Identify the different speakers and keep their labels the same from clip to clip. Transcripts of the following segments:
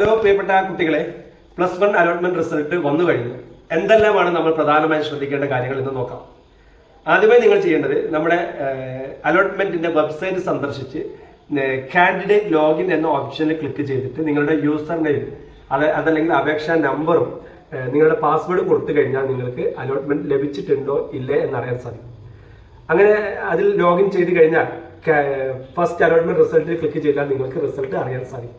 Speaker 1: Hello പ്രിയപ്പെട്ട കുട്ടികളെ plus one allotment result വന്നു കഴിഞ്ഞു. എന്തെല്ലാമാണ് നമ്മൾ പ്രധാനമായും ശ്രദ്ധിക്കേണ്ട കാര്യങ്ങൾ എന്ന് നോക്കാം. ആദ്യമായി നിങ്ങൾ ചെയ്യേണ്ടത് നമ്മുടെ അലോട്ട്മെന്റിന്റെ വെബ്സൈറ്റ് സന്ദർശിച്ച് കാൻഡിഡേറ്റ് ലോഗിൻ എന്ന ഓപ്ഷനിൽ ക്ലിക്ക് ചെയ്തിട്ട് നിങ്ങളുടെ യൂസർ നെയിം അത് അതല്ലെങ്കിൽ അപേക്ഷാ നമ്പറും നിങ്ങളുടെ പാസ്വേഡ് കൊടുത്തു കഴിഞ്ഞാൽ നിങ്ങൾക്ക് അലോട്ട്മെന്റ് ലഭിച്ചിട്ടുണ്ടോ ഇല്ലേ എന്നറിയാൻ സാധിക്കും. അങ്ങനെ അതിൽ ലോഗിൻ ചെയ്ത് കഴിഞ്ഞാൽ ഫസ്റ്റ് അലോട്ട്മെന്റ് റിസൾട്ടിൽ ക്ലിക്ക് ചെയ്താൽ നിങ്ങൾക്ക് റിസൾട്ട് അറിയാൻ സാധിക്കും.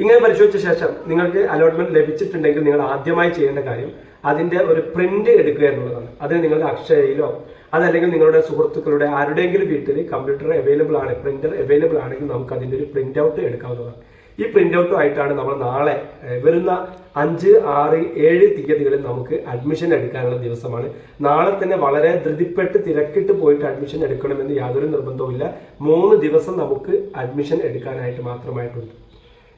Speaker 1: ഇങ്ങനെ പരിശോധിച്ച ശേഷം നിങ്ങൾക്ക് അലോട്ട്മെന്റ് ലഭിച്ചിട്ടുണ്ടെങ്കിൽ നിങ്ങൾ ആദ്യമായി ചെയ്യേണ്ട കാര്യം അതിന്റെ ഒരു പ്രിന്റ് എടുക്കുക എന്നുള്ളതാണ്. അതിന് നിങ്ങൾക്ക് അക്ഷയയിലോ അതല്ലെങ്കിൽ നിങ്ങളുടെ സുഹൃത്തുക്കളുടെ ആരുടെയെങ്കിലും വീട്ടിൽ കമ്പ്യൂട്ടർ അവൈലബിൾ ആണ് പ്രിന്റർ അവൈലബിൾ ആണെങ്കിൽ നമുക്ക് അതിന്റെ ഒരു പ്രിന്റ് ഔട്ട് എടുക്കാവുന്നതാണ്. ഈ പ്രിന്റ് ഔട്ടും ആയിട്ടാണ് നമ്മൾ നാളെ വരുന്ന അഞ്ച് ആറ് ഏഴ് തീയതികളിൽ നമുക്ക് അഡ്മിഷൻ എടുക്കാനുള്ള ദിവസമാണ്. നാളെ തന്നെ വളരെ ധൃതിപ്പെട്ട് തിരക്കിട്ട് പോയിട്ട് അഡ്മിഷൻ എടുക്കണമെന്ന് യാതൊരു നിർബന്ധവുമില്ല. മൂന്ന് ദിവസം നമുക്ക് അഡ്മിഷൻ എടുക്കാനായിട്ട് മാത്രമായിട്ടുണ്ട്.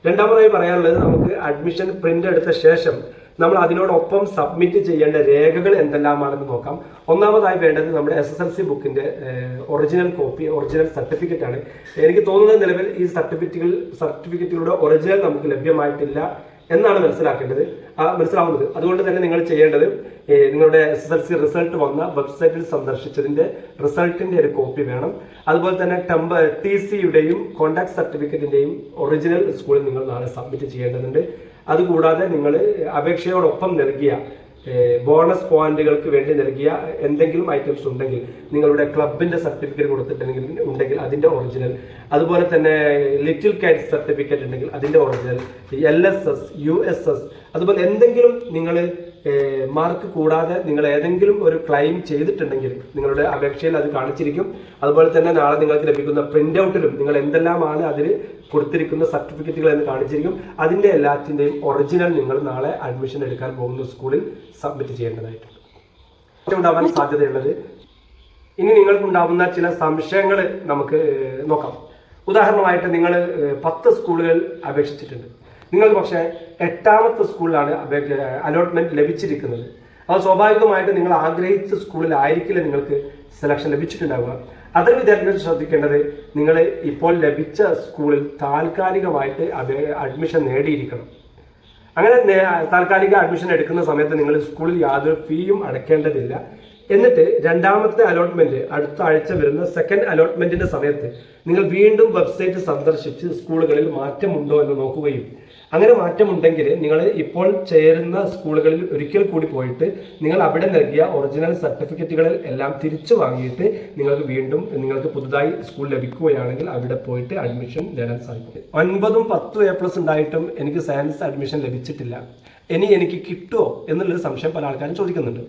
Speaker 1: രണ്ടാമതായി പറയാനുള്ളത് നമുക്ക് അഡ്മിഷൻ പ്രിന്റ് എടുത്ത ശേഷം നമ്മൾ അതിനോടൊപ്പം സബ്മിറ്റ് ചെയ്യേണ്ട രേഖകൾ എന്തെല്ലാമാണെന്ന് നോക്കാം. ഒന്നാമതായി വേണ്ടത് നമ്മുടെ എസ് എസ് എൽ സി ബുക്കിന്റെ ഒറിജിനൽ കോപ്പി ഒറിജിനൽ സർട്ടിഫിക്കറ്റ് ആണ്. എനിക്ക് തോന്നുന്നത് നിലവിൽ ഈ സർട്ടിഫിക്കറ്റുകൾ സർട്ടിഫിക്കറ്റുകളുടെ ഒറിജിനൽ നമുക്ക് ലഭ്യമായിട്ടില്ല. എന്നാണ് മനസ്സിലാക്കേണ്ടത്. ആ മനസ്സിലാവുന്നത്. അതുകൊണ്ട് തന്നെ നിങ്ങൾ ചെയ്യേണ്ടത് നിങ്ങളുടെ S S L C result വന്ന വെബ്സൈറ്റിൽ സന്ദർശിച്ചതിന്റെ റിസൾട്ടിന്റെ ഒരു കോപ്പി വേണം. അതുപോലെ തന്നെ ടെമ്പ ടി സിയുടെയും കോണ്ടാക്ട് സർട്ടിഫിക്കറ്റിന്റെയും ഒറിജിനൽ സ്കൂളിൽ നിങ്ങൾ നാളെ സബ്മിറ്റ് ചെയ്യേണ്ടതുണ്ട്. അതുകൂടാതെ നിങ്ങൾ അപേക്ഷയോടൊപ്പം നൽകിയ ബോണസ് പോയിന്റുകൾക്ക് വേണ്ടി നൽകിയ എന്തെങ്കിലും ഐറ്റംസ് ഉണ്ടെങ്കിൽ നിങ്ങളുടെ ക്ലബിന്റെ സർട്ടിഫിക്കറ്റ് കൊടുത്തിട്ടുണ്ടെങ്കിൽ ഉണ്ടെങ്കിൽ അതിന്റെ ഒറിജിനൽ അതുപോലെ തന്നെ ലിറ്റിൽ കാറ്റ് സർട്ടിഫിക്കറ്റ് ഉണ്ടെങ്കിൽ അതിന്റെ original L S S U S S അതുപോലെ എന്തെങ്കിലും നിങ്ങൾ മാർക്ക് കൂടാതെ നിങ്ങൾ ഏതെങ്കിലും ഒരു ക്ലെയിം ചെയ്തിട്ടുണ്ടെങ്കിൽ നിങ്ങളുടെ അപേക്ഷയിൽ അത് കാണിച്ചിരിക്കും. അതുപോലെ തന്നെ നാളെ നിങ്ങൾക്ക് ലഭിക്കുന്ന പ്രിന്റ് ഔട്ടിലും നിങ്ങൾ എന്തെല്ലാമാണ് അതിൽ കൊടുത്തിരിക്കുന്ന സർട്ടിഫിക്കറ്റുകൾ എന്ന് കാണിച്ചിരിക്കും. അതിന്റെ എല്ലാത്തിന്റെയും ഒറിജിനൽ നിങ്ങൾ നാളെ അഡ്മിഷൻ എടുക്കാൻ പോകുന്ന സ്കൂളിൽ സബ്മിറ്റ് ചെയ്യേണ്ടതായിട്ടുണ്ട്. ഉണ്ടാവാൻ സാധ്യതയുള്ളത്. ഇനി നിങ്ങൾക്കുണ്ടാവുന്ന ചില സംശയങ്ങൾ നമുക്ക് നോക്കാം. ഉദാഹരണമായിട്ട് നിങ്ങൾ പത്ത് സ്കൂളുകൾ അപേക്ഷിച്ചിട്ടുണ്ട്. നിങ്ങൾ പക്ഷേ എട്ടാമത്തെ സ്കൂളിലാണ് അപേക്ഷ അലോട്ട്മെന്റ് ലഭിച്ചിരിക്കുന്നത്. അത് സ്വാഭാവികമായിട്ട് നിങ്ങൾ ആഗ്രഹിച്ച സ്കൂളിലായിരിക്കില്ല നിങ്ങൾക്ക് സെലക്ഷൻ ലഭിച്ചിട്ടുണ്ടാവുക. അതർ വിദ്യാർത്ഥികൾ ശ്രദ്ധിക്കേണ്ടത് നിങ്ങൾ ഇപ്പോൾ ലഭിച്ച സ്കൂളിൽ താൽക്കാലികമായിട്ട് അഡ്മിഷൻ നേടിയിരിക്കണം. അങ്ങനെ താൽക്കാലിക അഡ്മിഷൻ എടുക്കുന്ന സമയത്ത് നിങ്ങൾ സ്കൂളിൽ യാതൊരു ഫീയും അടയ്ക്കേണ്ടതില്ല. എന്നിട്ട് രണ്ടാമത്തെ അലോട്ട്മെന്റ് അടുത്ത ആഴ്ച വരുന്ന സെക്കൻഡ് അലോട്ട്മെന്റിന്റെ സമയത്ത് നിങ്ങൾ വീണ്ടും വെബ്സൈറ്റ് സന്ദർശിച്ച് സ്കൂളുകളിൽ മാറ്റമുണ്ടോ എന്ന് നോക്കുകയും അങ്ങനെ മാറ്റമുണ്ടെങ്കിൽ നിങ്ങൾ ഇപ്പോൾ ചേരുന്ന സ്കൂളുകളിൽ ഒരിക്കൽ കൂടി പോയിട്ട് നിങ്ങൾ അവിടെ നൽകിയ ഒറിജിനൽ സർട്ടിഫിക്കറ്റുകളിൽ എല്ലാം തിരിച്ചു വാങ്ങിയിട്ട് നിങ്ങൾക്ക് വീണ്ടും നിങ്ങൾക്ക് പുതുതായി സ്കൂൾ ലഭിക്കുകയാണെങ്കിൽ അവിടെ പോയിട്ട് അഡ്മിഷൻ നേടാൻ സാധിക്കും ഒൻപതും പത്തും എ പ്ലസ് ഉണ്ടായിട്ടും എനിക്ക് സയൻസ് അഡ്മിഷൻ ലഭിച്ചിട്ടില്ല. ഇനി എനിക്ക് കിട്ടുമോ എന്നുള്ളൊരു സംശയം പല ആൾക്കാരും ചോദിക്കുന്നുണ്ട്.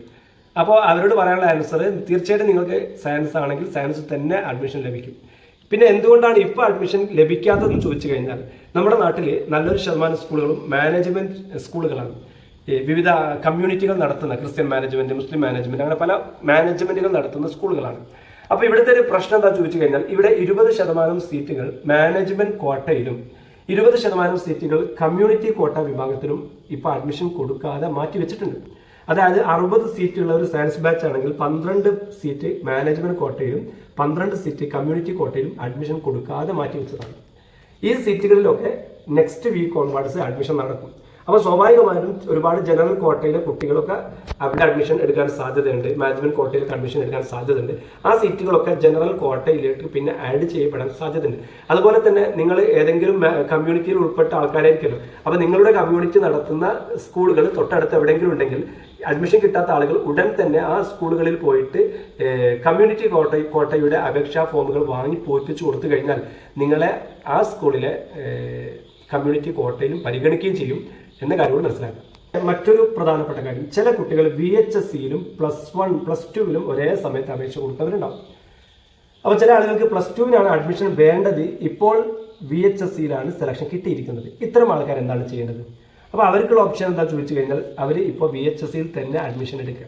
Speaker 1: അപ്പോൾ അവരോട് പറയാനുള്ള ആൻസർ തീർച്ചയായിട്ടും നിങ്ങൾക്ക് സയൻസ് ആണെങ്കിൽ സയൻസ് തന്നെ അഡ്മിഷൻ ലഭിക്കും. പിന്നെ എന്തുകൊണ്ടാണ് ഇപ്പോൾ അഡ്മിഷൻ ലഭിക്കാത്തതെന്ന് ചോദിച്ചു കഴിഞ്ഞാൽ നമ്മുടെ നാട്ടിൽ നല്ലൊരു ശതമാനം സ്കൂളുകളും മാനേജ്മെന്റ് സ്കൂളുകളാണ്. വിവിധ കമ്മ്യൂണിറ്റികൾ നടത്തുന്ന ക്രിസ്ത്യൻ മാനേജ്മെന്റ് മുസ്ലിം മാനേജ്മെന്റ് അങ്ങനെ പല മാനേജ്മെന്റുകൾ നടത്തുന്ന സ്കൂളുകളാണ്. അപ്പോൾ ഇവിടുത്തെ ഒരു പ്രശ്നം എന്താ ചോദിച്ചു കഴിഞ്ഞാൽ ഇവിടെ ഇരുപത് ശതമാനം സീറ്റുകൾ മാനേജ്മെന്റ് കോട്ടയിലും ഇരുപത് ശതമാനം സീറ്റുകൾ കമ്മ്യൂണിറ്റി കോട്ട വിഭാഗത്തിലും ഇപ്പോൾ അഡ്മിഷൻ കൊടുക്കാതെ മാറ്റിവെച്ചിട്ടുണ്ട്. അതായത് അറുപത് സീറ്റുള്ള ഒരു സയൻസ് ബാച്ച് ആണെങ്കിൽ പന്ത്രണ്ട് സീറ്റ് മാനേജ്മെന്റ് കോട്ടയിലും പന്ത്രണ്ട് സീറ്റ് കമ്മ്യൂണിറ്റി കോട്ടയിലും അഡ്മിഷൻ കൊടുക്കാതെ മാറ്റി വെച്ചതാണ്. ഈ സീറ്റുകളിലൊക്കെ നെക്സ്റ്റ് വീക്ക് ഓൺവാർഡ്സ് അഡ്മിഷൻ നടക്കും. അപ്പോൾ സ്വാഭാവികമായിട്ടും ഒരുപാട് ജനറൽ കോട്ടയിലെ കുട്ടികളൊക്കെ അവിടെ അഡ്മിഷൻ എടുക്കാൻ സാധ്യതയുണ്ട്. മാനേജ്മെന്റ് കോട്ടയിൽ അഡ്മിഷൻ എടുക്കാൻ സാധ്യതയുണ്ട്. ആ സീറ്റുകളൊക്കെ ജനറൽ കോട്ടയിലേക്ക് പിന്നെ ആഡ് ചെയ്യപ്പെടാൻ സാധ്യതയുണ്ട്. അതുപോലെ തന്നെ നിങ്ങൾ ഏതെങ്കിലും കമ്മ്യൂണിറ്റിയിൽ ഉൾപ്പെട്ട ആൾക്കാരായിരിക്കുമല്ലോ അപ്പോൾ നിങ്ങളുടെ കമ്മ്യൂണിറ്റി നടത്തുന്ന സ്കൂളുകൾ തൊട്ടടുത്ത് എവിടെയെങ്കിലും ഉണ്ടെങ്കിൽ അഡ്മിഷൻ കിട്ടാത്ത ആളുകൾ ഉടൻ തന്നെ ആ സ്കൂളുകളിൽ പോയിട്ട് കമ്മ്യൂണിറ്റി കോട്ട കോട്ടയുടെ അപേക്ഷാ ഫോമുകൾ വാങ്ങി പൂരിപ്പിച്ചു കൊടുത്തു കഴിഞ്ഞാൽ നിങ്ങളെ ആ സ്കൂളിലെ കമ്മ്യൂണിറ്റി കോട്ടയിലും പരിഗണിക്കുകയും ചെയ്യും. എന്ന കാര്യം കൂടി മനസ്സിലാക്കുക. മറ്റൊരു പ്രധാനപ്പെട്ട കാര്യം ചില കുട്ടികൾ വി എച്ച് എസ് സിയിലും പ്ലസ് വൺ പ്ലസ് ടുവിലും ഒരേ സമയത്ത് അപേക്ഷ കൊടുത്തവരുണ്ടാവും. അപ്പോൾ ചില ആളുകൾക്ക് പ്ലസ് ടുവിനാണ് അഡ്മിഷൻ വേണ്ടത്. ഇപ്പോൾ വി എച്ച് എസ് സിയിലാണ് സെലക്ഷൻ കിട്ടിയിരിക്കുന്നത്. ഇത്തരം ആൾക്കാർ എന്താണ് ചെയ്യേണ്ടത്? അപ്പോൾ അവർക്കുള്ള ഓപ്ഷൻ എന്താ ചോദിച്ചു കഴിഞ്ഞാൽ അവർ ഇപ്പോൾ വി എച്ച് എസ് സിയിൽ തന്നെ അഡ്മിഷൻ എടുക്കുക.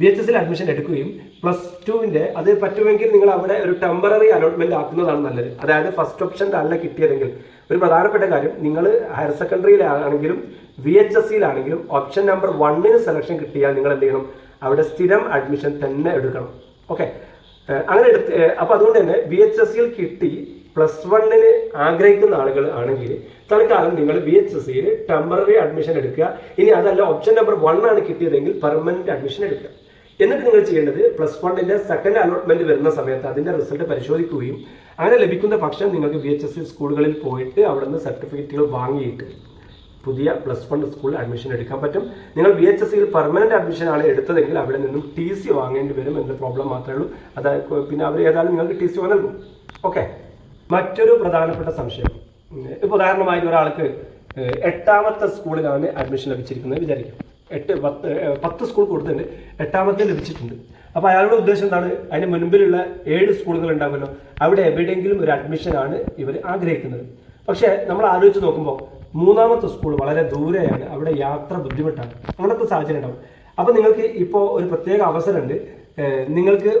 Speaker 1: വി എച്ച് എസിൽ അഡ്മിഷൻ എടുക്കുകയും പ്ലസ് ടുവിന്റെ അത് പറ്റുമെങ്കിൽ നിങ്ങൾ അവിടെ ഒരു ടെമ്പററി അലോട്ട്മെന്റ് ആക്കുന്നതാണ് നല്ലത്. അതായത് ഫസ്റ്റ് ഓപ്ഷൻ അല്ല കിട്ടിയതെങ്കിൽ ഒരു പ്രധാനപ്പെട്ട കാര്യം നിങ്ങൾ ഹയർ സെക്കൻഡറിയിലാണെങ്കിലും വി എച്ച് എസ് സിയിലാണെങ്കിലും ഓപ്ഷൻ നമ്പർ വണ്ണിന് സെലക്ഷൻ കിട്ടിയാൽ നിങ്ങൾ എന്ത് ചെയ്യണം അവിടെ സ്ഥിരം അഡ്മിഷൻ തന്നെ എടുക്കണം. ഓക്കെ അങ്ങനെ എടുത്ത് അപ്പോൾ അതുകൊണ്ട് തന്നെ വി എച്ച് എസ് സിയിൽ കിട്ടി പ്ലസ് വണ്ണിന് ആഗ്രഹിക്കുന്ന ആളുകൾ ആണെങ്കിൽ തൽക്കാലം നിങ്ങൾ ബി എച്ച് എസ് സിയിൽ ടെമ്പററി അഡ്മിഷൻ എടുക്കുക. ഇനി അതല്ല ഓപ്ഷൻ നമ്പർ വൺ ആണ് കിട്ടിയതെങ്കിൽ പെർമനന്റ് അഡ്മിഷൻ എടുക്കുക. എന്നിട്ട് നിങ്ങൾ ചെയ്യേണ്ടത് പ്ലസ് വണ്ണിന്റെ സെക്കൻഡ് അലോട്ട്മെന്റ് വരുന്ന സമയത്ത് അതിന്റെ റിസൾട്ട് പരിശോധിക്കുകയും അങ്ങനെ ലഭിക്കുന്ന പക്ഷം നിങ്ങൾക്ക് വി എച്ച് എസ് സി സ്കൂളുകളിൽ പോയിട്ട് അവിടെ നിന്ന് സർട്ടിഫിക്കറ്റുകൾ വാങ്ങിയിട്ട് പുതിയ പ്ലസ് വൺ സ്കൂളിൽ അഡ്മിഷൻ എടുക്കാൻ പറ്റും. നിങ്ങൾ വി എച്ച് എസ് സിയിൽ പെർമനന്റ് അഡ്മിഷൻ ആണ് എടുത്തതെങ്കിൽ അവിടെ നിന്നും ടി സി വാങ്ങേണ്ടി വരും എന്ന പ്രോബ്ലം മാത്രമേ ഉള്ളൂ. അതായത് പിന്നെ അവർ ഏതായാലും നിങ്ങൾക്ക് ടി സി നൽകും. ഓക്കെ മറ്റൊരു പ്രധാനപ്പെട്ട സംശയം. ഇപ്പോൾ ഉദാഹരണമായിട്ട് ഒരാൾക്ക് എട്ടാമത്തെ സ്കൂളിലാണ് അഡ്മിഷൻ ലഭിച്ചിരിക്കുന്നത് വിചാരിക്കും. എട്ട് പത്ത് പത്ത് സ്കൂൾ കൊടുത്തിട്ടുണ്ട്. എട്ടാമത്തെ ലഭിച്ചിട്ടുണ്ട്. അപ്പോൾ അയാളുടെ ഉദ്ദേശം എന്താണ്? അതിന് മുൻപിലുള്ള ഏഴ് സ്കൂളുകൾ ഉണ്ടാകുമല്ലോ അവിടെ എവിടെയെങ്കിലും ഒരു അഡ്മിഷനാണ് ഇവർ ആഗ്രഹിക്കുന്നത്. പക്ഷേ നമ്മൾ ആലോചിച്ച് നോക്കുമ്പോൾ മൂന്നാമത്തെ സ്കൂൾ വളരെ ദൂരെയാണ്. അവിടെ യാത്ര ബുദ്ധിമുട്ടാണ്. അങ്ങനത്തെ സാഹചര്യം ഉണ്ടാവും. അപ്പോൾ നിങ്ങൾക്ക് ഇപ്പോൾ ഒരു പ്രത്യേക അവസരമുണ്ട്. നിങ്ങൾക്ക്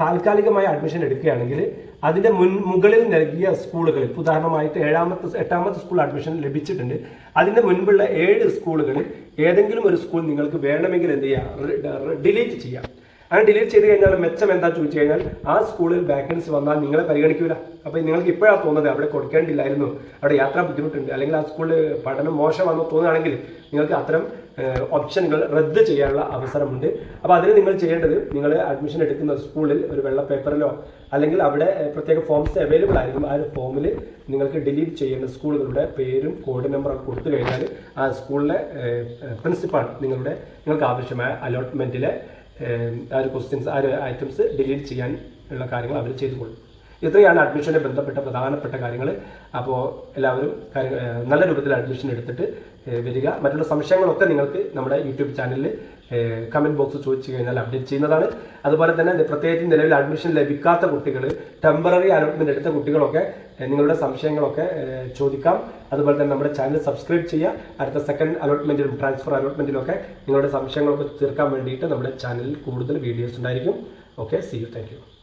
Speaker 1: താൽക്കാലികമായി അഡ്മിഷൻ എടുക്കുകയാണെങ്കിൽ അതിന്റെ മുൻ മുകളിൽ നൽകിയ സ്കൂളുകളിൽ ഉദാഹരണമായിട്ട് ഏഴാമത്തെ എട്ടാമത്തെ സ്കൂൾ അഡ്മിഷൻ ലഭിച്ചിട്ടുണ്ട്. അതിന്റെ മുൻപുള്ള ഏഴ് സ്കൂളുകളിൽ ഏതെങ്കിലും ഒരു സ്കൂൾ നിങ്ങൾക്ക് വേണമെങ്കിൽ എന്ത് ചെയ്യാം? ഡിലീറ്റ് ചെയ്യാം. അങ്ങനെ ഡിലീറ്റ് ചെയ്ത് കഴിഞ്ഞാൽ മെച്ചം എന്താ ചോദിച്ചു കഴിഞ്ഞാൽ ആ സ്കൂളിൽ വേക്കൻസി വന്നാൽ നിങ്ങളെ പരിഗണിക്കൂല. അപ്പോൾ നിങ്ങൾക്ക് ഇപ്പോഴാണ് തോന്നുന്നത് അവിടെ കൊടുക്കേണ്ടില്ലായിരുന്നു. അവിടെ യാത്ര ബുദ്ധിമുട്ടുണ്ട്. അല്ലെങ്കിൽ ആ സ്കൂളിൽ പഠനം മോശമാണെന്ന് തോന്നുകയാണെങ്കിൽ നിങ്ങൾക്ക് അത്തരം ഓപ്ഷനുകൾ റദ്ദ് ചെയ്യാനുള്ള അവസരമുണ്ട്. അപ്പോൾ അതിന് നിങ്ങൾ ചെയ്യേണ്ടത് നിങ്ങൾ അഡ്മിഷൻ എടുക്കുന്ന സ്കൂളിൽ ഒരു വെള്ള പേപ്പറിലോ അല്ലെങ്കിൽ അവിടെ പ്രത്യേക ഫോംസ് അവൈലബിൾ ആയിരിക്കും. ആ ഒരു ഫോമിൽ നിങ്ങൾക്ക് ഡിലീറ്റ് ചെയ്യേണ്ട സ്കൂളുകളുടെ പേരും കോഡ് നമ്പറും കൊടുത്തു കഴിഞ്ഞാൽ ആ സ്കൂളിലെ പ്രിൻസിപ്പാൾ നിങ്ങളുടെ നിങ്ങൾക്ക് ആവശ്യമായ അലോട്ട്മെന്റിലെ ആ ഒരു ക്വസ്റ്റ്യൻസ് ആ ഒരു ഐറ്റംസ് ഡിലീറ്റ് ചെയ്യാൻ ഉള്ള കാര്യങ്ങൾ അവർ ചെയ്തുകൊള്ളും. ഇത്രയാണ് അഡ്മിഷനെ ബന്ധപ്പെട്ട പ്രധാനപ്പെട്ട കാര്യങ്ങൾ അപ്പോൾ എല്ലാവരും നല്ല രൂപത്തിൽ അഡ്മിഷൻ എടുത്തിട്ട് വരിക. മറ്റുള്ള സംശയങ്ങളൊക്കെ നിങ്ങൾക്ക് നമ്മുടെ യൂട്യൂബ് ചാനലിൽ കമന്റ് ബോക്സ് ചോദിച്ചു കഴിഞ്ഞാൽ അപ്ഡേറ്റ് ചെയ്യുന്നതാണ്. അതുപോലെ തന്നെ പ്രത്യേകിച്ച് നിലവിൽ അഡ്മിഷൻ ലഭിക്കാത്ത കുട്ടികൾ ടെമ്പററി അലോട്ട്മെന്റ് എടുത്ത കുട്ടികളൊക്കെ നിങ്ങളുടെ സംശയങ്ങളൊക്കെ ചോദിക്കാം. അതുപോലെ തന്നെ നമ്മുടെ ചാനൽ സബ്സ്ക്രൈബ് ചെയ്യുക. അടുത്ത സെക്കൻഡ് അലോട്ട്മെന്റിലും ട്രാൻസ്ഫർ അലോട്ട്മെന്റിലൊക്കെ നിങ്ങളുടെ സംശയങ്ങളൊക്കെ തീർക്കാൻ വേണ്ടിയിട്ട് നമ്മുടെ ചാനലിൽ കൂടുതൽ വീഡിയോസ് ഉണ്ടായിരിക്കും. Okay C you thank